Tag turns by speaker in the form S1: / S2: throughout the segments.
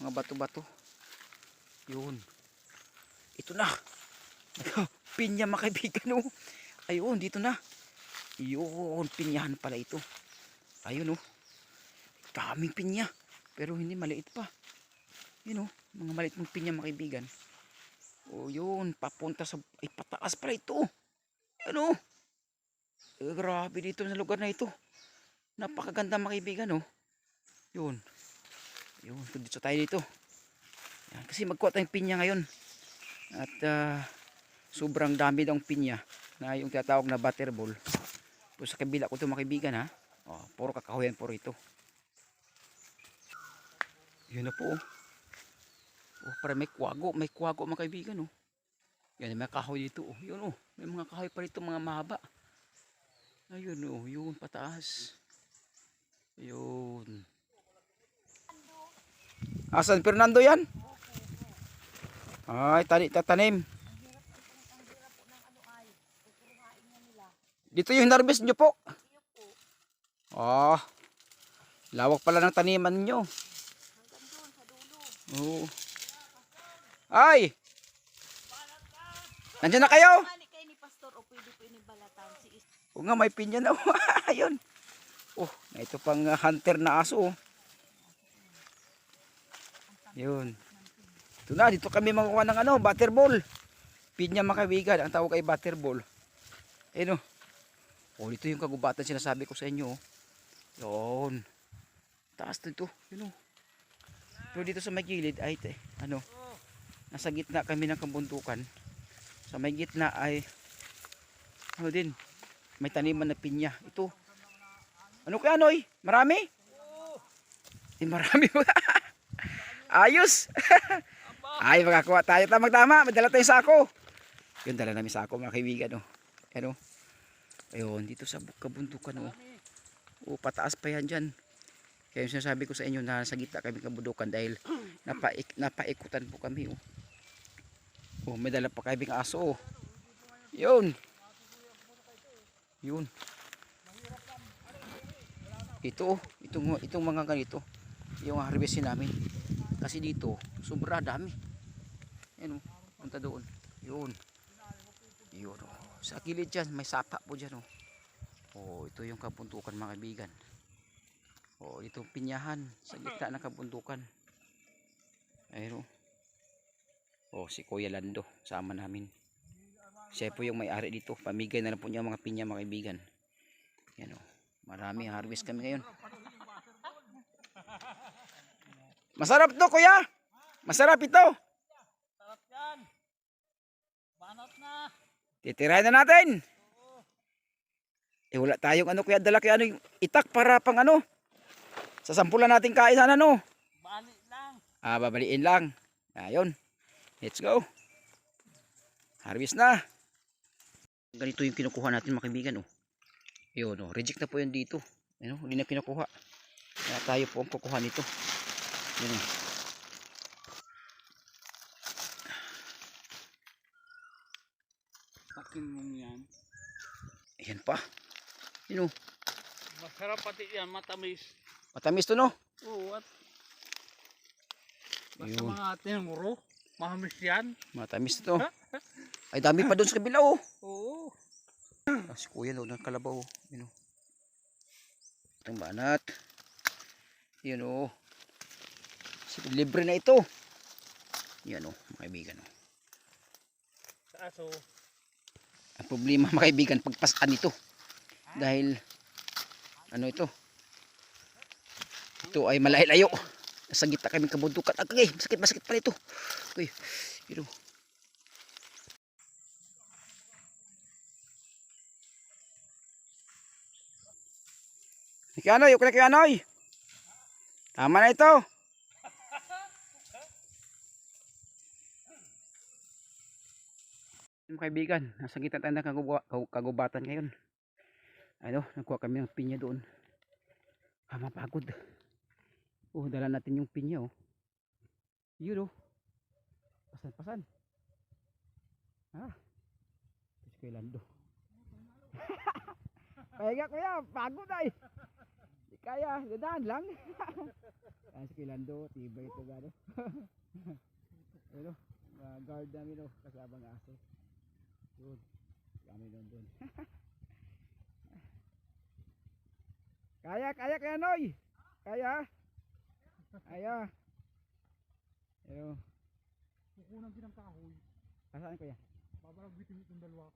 S1: Mga bato-bato. Yun. Ito na. Pinya mga kaibigan oh. Ayun, dito na. Yun, pinyahan pala ito. Ayun oh. Daming pinya. Pero hindi maliit pa. Yun oh, mga maliit mong pinya mga kaibigan. Oh, yun, papunta sa ay pataas pala ito. Yan oh. Eh, grabe dito sa lugar na ito. Napakaganda mga kaibigan oh. Yun. Yun, dito tayo dito. Yan, kasi magkuha tayong pinya ngayon. At ah, sobrang dami daw pinya na yung tinatawag na butterball. Pero sa kabila ko ito mga kaibigan ha. Oh, puro kakahuyan puro ito. Yun na po oh. Oh, para may kwago, may kwago mga kaibigan oh. Yan, may kahoy dito oh. Yun oh, may mga kahoy pa rito mga mahaba. Ayun oh, yun pataas. Yun. Asan Fernando yan? Ay, tani tatanim. Dito yung harvest nyo po. Ah. Lawak pala ng taniman nyo. Oo. Ay! Nandiyan na kayo?
S2: O
S1: nga, may pinya na. Ayun. Oh, ito pang uh, hunter na aso. oh. Yun. Ito na, dito kami makuha ng ano, butterball. Pinya makabigan, ang tawag ay butterball. Ayun oh. Oh, dito yung kagubatan sinasabi ko sa inyo. oh. Yun. Taas dito. Yun oh. Pero dito sa may gilid ay, te, ano, nasa gitna kami ng kabundukan. Sa may gitna ay, ano din, may taniman na pinya. Ito. Ano kaya Noy? Marami? Eh, marami? Ayos. Ay, makakuha tayo. Tamang-tama. Madala tayo sako. Yun, dala namin sako mga kaibigan. Oh. Ano? Ayun, dito sa bu- kabundukan. Oh. Oh, pataas pa yan dyan. Kaya yung sinasabi ko sa inyo na sa gitna kami kabundukan dahil napaik, napaikutan po kami. Oh. oh, may dala pa kaming aso. Oh. Yun. Yun. Ito, oh, itong, itong mga ganito, yung harvestin namin. Kasi dito, sobra dami. Yan oh, punta doon. Yun. Yun oh. Sa kilid dyan, may sapa po dyan oh. Oh, ito yung kabuntukan mga kaibigan. Oh, itong pinyahan sa gitna ng kabuntukan. Ayun oh. Oh, si Kuya Lando, sama namin. Siya po yung may-ari dito. Pamigay na lang po niya mga pinya mga kaibigan. Yan o. Marami harvest kami ngayon. Masarap to kuya. Masarap ito.
S3: Sarap yan. Banat na.
S1: Titirahin na natin. Eh wala tayong ano kuya dala kaya ano yung itak para pang ano. Sasampulan natin kain sana no.
S3: Bali lang.
S1: Ah babaliin lang. Ayun. Let's go. Harvest na. Ganito yung kinukuha natin mga kaibigan oh. Yun oh, reject na po yan dito. Ano, hindi na kinukuha. Kaya tayo po ang kukuha nito. Yun oh.
S3: Takin mo yan.
S1: Ayan pa. Yun oh.
S3: Masarap pati yan. Matamis.
S1: Matamis to no.
S3: Oo at basta
S1: Ayun.
S3: mga tinuro. Mahamis yan.
S1: Matamis to. Ay dami pa doon sa kabila oh.
S3: Oo.
S1: Ah, si kuya no, ng kalabaw. oh. Yun oh. Itong banat. Yun oh. Libre na ito. Yan oh, mga kaibigan oh.
S3: Sa aso.
S1: Ang problema mga kaibigan, pagpasan ito. Dahil, ano ito? Ito ay malayo-layo. Nasa gitna kami kabundukan. Agay, masakit, masakit pala ito. Uy, yun oh. Kianoy, yung Kianoy. Tama na ito. Mga kaibigan, nasa gitna tayo ng kaguba- kagu- kagubatan ngayon. Ano, nagkuha kami ng pinya doon. Ah, mapagod. Oh, dala natin yung pinya oh. Yun oh. Pasan, pasan. Ah. Tapos kay Lando. Pahinga kuya, pagod ay. Kaya, dadaan lang. Ayan si Kilando, tibay ito gano. Ano, guard namin oh, kasabang aso. Yun, kami doon doon. kaya, kaya, kaya Noy! Kaya! Kaya! Ayun,
S3: Kukunan din ang kahoy.
S1: kasaan kuya?
S3: Babarag bitin itong dalawa.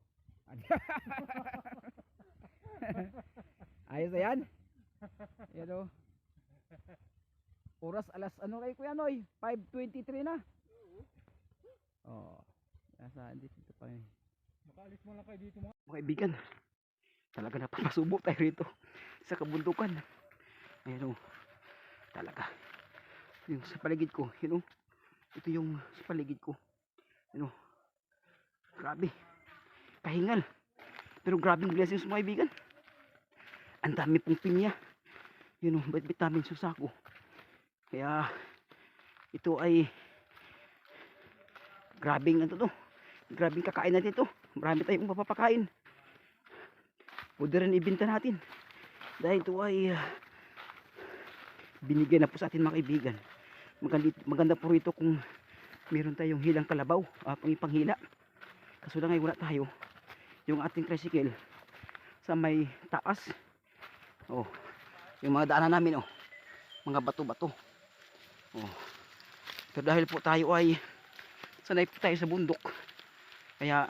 S1: Ayos na yan. Yan o. Oras alas ano kay Kuya Noy? 5.23 na. Oo. Oh, nasa dito pa yun.
S3: Makaalis mo lang kayo dito mga.
S1: Mga kaibigan, talaga napapasubo tayo rito sa kabundukan. Ayan o. Talaga. Yung sa paligid ko, yun o. Ito yung sa paligid ko. Yun o. Grabe. Kahingal. Pero grabing blessings mga kaibigan. Ang dami pong pinya. Yun o, bit-bit namin sa. Kaya, ito ay grabing ano to. Grabing kakain natin ito. Marami tayong mapapakain. Pwede rin ibenta natin. Dahil ito ay ah, binigyan na po sa atin mga kaibigan. Maganda, maganda po rito kung meron tayong hilang kalabaw, uh, pang ipanghila. Kaso lang ay wala tayo. Yung ating tricycle sa may taas. Oh, yung mga daanan namin oh. Mga bato-bato. Oh. Pero dahil po tayo ay sanay po tayo sa bundok. Kaya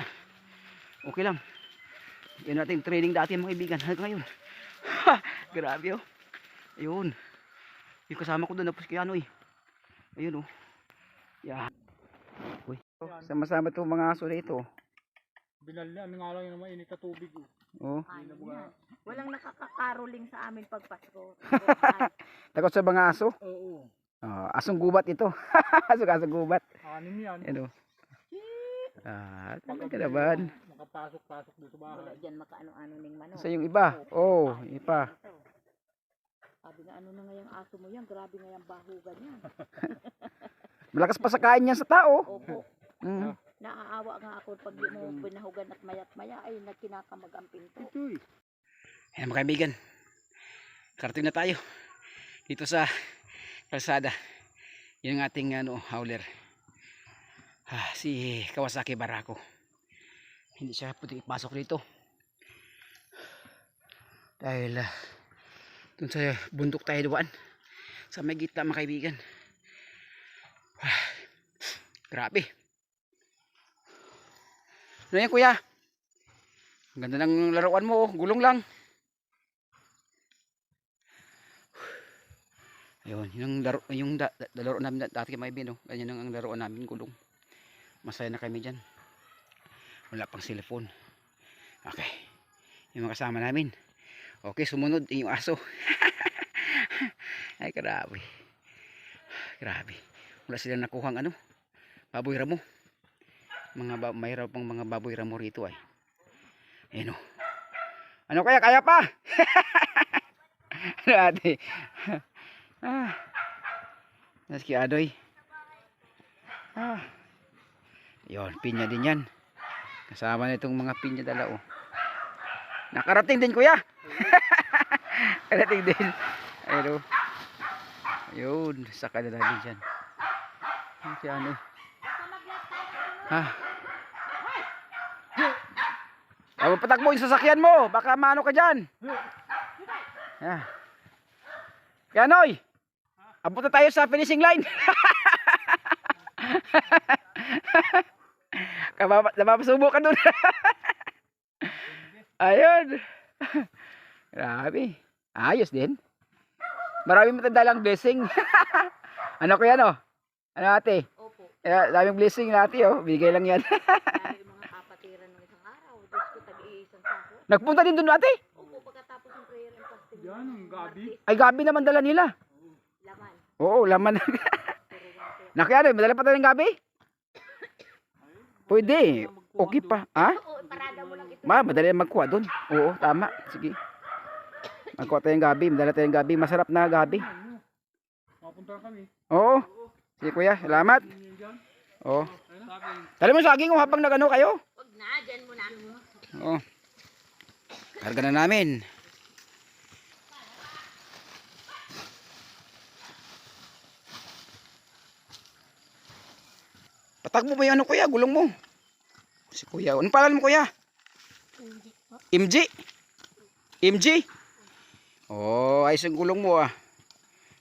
S1: okay lang. Yan natin training dati mga kaibigan hanggang ngayon. Grabe oh. Ayun. Yung kasama ko doon na si Kiano eh. Ayun oh. Yeah. Uy. Sama-sama to mga aso na ito.
S3: Binalya, ano nga lang yung mainit na tubig. Oh.
S1: Oh.
S2: Ano? Walang nakakakaroling sa amin pag Pasko.
S1: Takot sa mga aso.
S3: Oo.
S1: Oh, asong gubat ito. asong asong gubat.
S3: Anim yan.
S1: Ano? Ah, talaga naman.
S3: Makapasok-pasok dito sa
S2: Wala dyan makaano-ano ning manok.
S1: Sa yung iba. Oh, ipa.
S2: Sabi nga ano na nga yung aso mo yan, grabe nga yung bahugan yan.
S1: Malakas pa sa kain niya sa tao.
S2: Opo,
S1: Mm.
S2: naaawa nga ako pag di mo pinahugan at mayat maya ay nagkinakamag ang pinto.
S1: Ayan mga kaibigan. Karating na tayo. Dito sa kalsada. Yun ang ating ano, howler. Ah, si Kawasaki Barako. Hindi siya pwede ipasok dito. Dahil ah, dun sa bundok tayo duwan. Sa may gitna mga kaibigan. Ah, grabe. Ano yan kuya? Ang ganda ng laruan mo. oh. Gulong lang. Ayun, yung laro, yung da, da, laro namin da- dati kay Maybin, no? Ganyan ang, ang laruan namin, gulong. Masaya na kami dyan. Wala pang cellphone. Okay. Yung mga kasama namin. Okay, sumunod yung aso. Ay, grabe. Grabe. Wala silang nakuhang ano, baboy ramo. Mga ba, may raw pang mga baboy ramo rito ay. Ayun o. Ano kaya, kaya pa? ano ate? Ah. Mas ki Adoy. Ah. Yon, pinya din yan. Kasama na itong mga pinya dala oh. Nakarating din kuya. Nakarating din. Ayun oh. Ayun, saka na namin dyan. Si ano. Ha? Ay, patakbo yung sasakyan mo. Baka maano ka dyan. Ah. Kaya Noy, abot na tayo sa finishing line. Napapasubo ka dun. Ayun. Grabe. Ayos din. Maraming matadalang blessing. ano ko yan oh? Ano ate?
S2: Opo,
S1: Eh, daming blessing natin oh. Bigay lang yan.
S2: dahil mga kapatiran ng isang araw, Diyos ko tag-iisang sako.
S1: Nagpunta din dun ate.
S2: Opo, pagkatapos ng prayer and fasting.
S3: Yan, ang gabi.
S1: Ay gabi naman dala nila.
S2: Laman.
S1: Oo, laman.
S2: One
S1: Nakiyari, madala pa tayo ng gabi? Pwede. Okay pa. Ha? Ma, madali na magkuha doon. Oo, tama. Sige. Magkuha tayong gabi. Madala tayong gabi. Masarap na gabi.
S3: Mapunta kami.
S1: Oo. Sige kuya, salamat. Oo. Tala mo saging oh, habang nagano kayo.
S2: Huwag na, dyan mo na.
S1: Oo. Karga na namin. Patakbo mo yung ano kuya, gulong mo. Si kuya. Anong pangalan mo kuya? MJ? MJ? Oh, ayos ang gulong mo ah.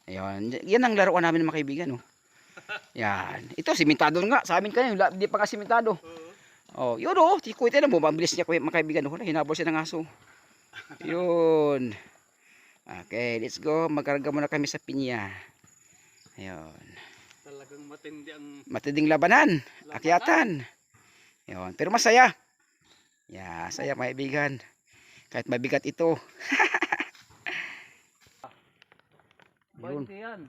S1: Ayun. Yan ang laruan namin mga kaibigan. Oh. Yan. Ito, simentado nga. Sa amin kanina, hindi pa nga simentado. Oh, yun oh. Tayo na mo. Mabilis niya kuya mga kaibigan. Oh, hinabol siya ng aso. Yun. Okay, let's go. Magkarga muna kami sa pinya. Ayun.
S4: Talagang matindi ang
S1: Matinding labanan. Akyatan. Ayun. Pero masaya. Yeah, saya kaibigan. Kahit mabigat ito. Yun.
S4: 20 yan.